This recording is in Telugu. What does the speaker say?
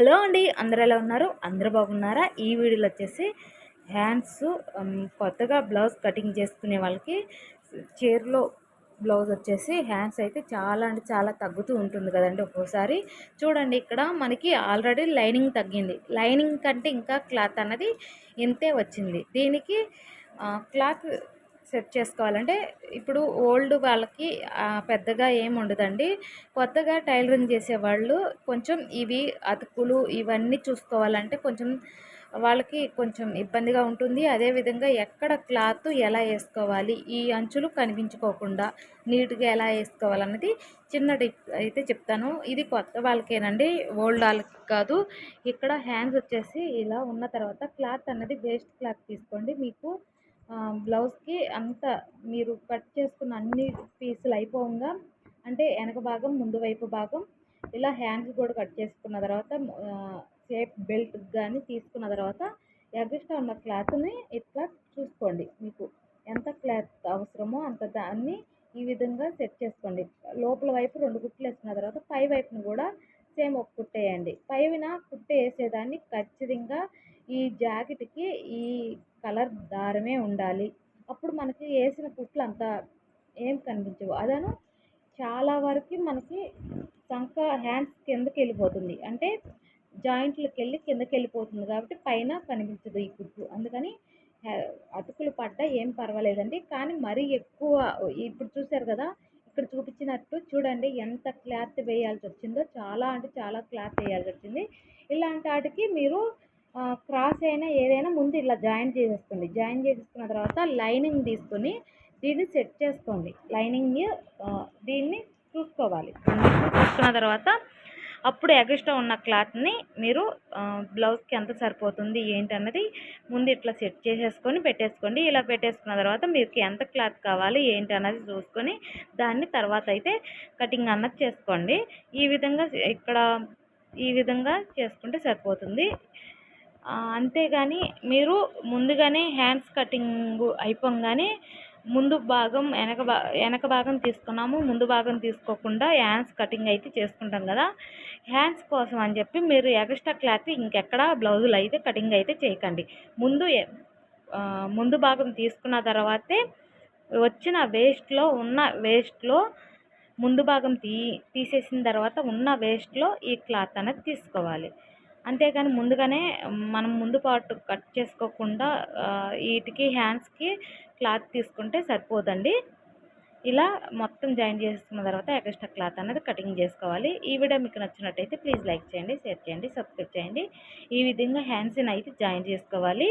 హలో అండి అందరు ఎలా ఉన్నారు? అందరూ బాగున్నారా? ఈ వీడియోలో వచ్చేసి హ్యాండ్స్ కొత్తగా బ్లౌజ్ కటింగ్ చేసుకునే వాళ్ళకి చీరలో బ్లౌజ్ వచ్చేసి హ్యాండ్స్ అయితే చాలా అంటే చాలా తగ్గుతూ ఉంటుంది కదండి ఒక్కోసారి. చూడండి ఇక్కడ మనకి ఆల్రెడీ లైనింగ్ తగ్గింది. లైనింగ్ కంటే ఇంకా క్లాత్ అన్నది ఇంతే వచ్చింది. దీనికి క్లాత్ సెట్ చేసుకోవాలంటే ఇప్పుడు ఓల్డ్ వాళ్ళకి పెద్దగా ఏమి ఉండదండి. కొత్తగా టైలరింగ్ చేసేవాళ్ళు కొంచెం ఇవి అతుకులు ఇవన్నీ చూసుకోవాలంటే కొంచెం వాళ్ళకి కొంచెం ఇబ్బందిగా ఉంటుంది. అదేవిధంగా ఎక్కడ క్లాత్ ఎలా వేసుకోవాలి ఈ అంచులు కనిపించుకోకుండా నీట్గా ఎలా వేసుకోవాలన్నది చిన్న టిప్ అయితే చెప్తాను. ఇది కొత్త వాళ్ళకేనండి ఓల్డ్ వాళ్ళకి కాదు. ఇక్కడ హ్యాండ్స్ వచ్చేసి ఇలా ఉన్న తర్వాత క్లాత్ అన్నది వేస్ట్ క్లాత్ తీసుకోండి. మీకు బ్లౌజ్కి అంత మీరు కట్ చేసుకున్న అన్ని పీసులు అయిపోగా అంటే వెనక భాగం ముందు వైపు భాగం ఇలా హ్యాండ్స్ కూడా కట్ చేసుకున్న తర్వాత షేప్ బెల్ట్ కానీ తీసుకున్న తర్వాత ఎగస్ట్రా ఉన్న క్లాత్ని ఇట్లా చూసుకోండి మీకు. ఎంత క్లాత్ అవసరమో అంత దాన్ని ఈ విధంగా సెట్ చేసుకోండి. లోపల వైపు రెండు గుట్లు వేసుకున్న తర్వాత పై వైపును కూడా సేమ్ ఒక కుట్టేయండి పైన కుట్ట వేసేదాన్ని ఖచ్చితంగా ఈ జాకెట్కి ఈ కలర్ దారమే ఉండాలి. అప్పుడు మనకి వేసిన కుట్లు అంత ఏం కనిపించవు. అదను చాలా వరకు మనకి సంఖ హ్యాండ్స్ కిందకి వెళ్ళిపోతుంది. అంటే జాయింట్లకు వెళ్ళి కిందకి వెళ్ళిపోతుంది కాబట్టి పైన కనిపించదు ఈ కుట్లు అందుకని అతుకులు పడ్డా ఏం పర్వాలేదండి. కానీ మరీ ఎక్కువ ఇప్పుడు చూశారు కదా ఇక్కడ చూపించినట్టు చూడండి ఎంత క్లాత్ వేయాల్సి వచ్చిందో చాలా అంటే చాలా క్లాత్ వేయాల్సి వచ్చింది ఇలాంటి వాటికి మీరు క్రాస్ అయినా ఏదైనా ముందు ఇలా జాయిన్ చేసేసుకోండి. జాయిన్ చేసేసుకున్న తర్వాత లైనింగ్ తీసుకొని దీన్ని సెట్ చేసుకోండి. లైనింగ్ దీన్ని చూసుకోవాలి. చూసుకున్న తర్వాత అప్పుడు ఎగస్ట్రా ఉన్న క్లాత్ని మీరు బ్లౌజ్కి ఎంత సరిపోతుంది ఏంటన్నది ముందు ఇట్లా సెట్ చేసేసుకొని పెట్టేసుకోండి. ఇలా పెట్టేసుకున్న తర్వాత మీకు ఎంత క్లాత్ కావాలి ఏంటి అన్నది చూసుకొని దాన్ని తర్వాత అయితే కటింగ్ అన్నది చేసుకోండి. ఈ విధంగా ఇక్కడ ఈ విధంగా చేసుకుంటే సరిపోతుంది. అంతేగాని మీరు ముందుగానే హ్యాండ్స్ కటింగ్ అయిపోగానే ముందు భాగం వెనక భా వెనక భాగం తీసుకున్నాము. ముందు భాగం తీసుకోకుండా హ్యాండ్స్ కటింగ్ అయితే చేసుకుంటాం కదా. హ్యాండ్స్ కోసం అని చెప్పి మీరు ఎక్స్ట్రా క్లాత్ ఇంకెక్కడ బ్లౌజులు అయితే కటింగ్ అయితే చేయకండి. ముందు ముందు భాగం తీసుకున్న తర్వాతే వచ్చిన వేస్ట్లో ఉన్న వేస్ట్లో ముందు భాగం తీ తీసేసిన తర్వాత ఉన్న వేస్ట్లో ఈ క్లాత్ అనేది తీసుకోవాలి. అంతేకాని ముందుగానే మనం ముందు పార్ట్ కట్ చేసుకోకుండా వీటికి హ్యాండ్స్కి క్లాత్ తీసుకుంటే సరిపోదండి. ఇలా మొత్తం జాయిన్ చేసుకున్న తర్వాత ఎక్స్ట్రా క్లాత్ అనేది కటింగ్ చేసుకోవాలి. ఈ వీడియో మీకు నచ్చినట్టయితే ప్లీజ్ లైక్ చేయండి షేర్ చేయండి సబ్స్క్రైబ్ చేయండి. ఈ విధంగా హ్యాండ్స్ని అయితే జాయిన్ చేసుకోవాలి.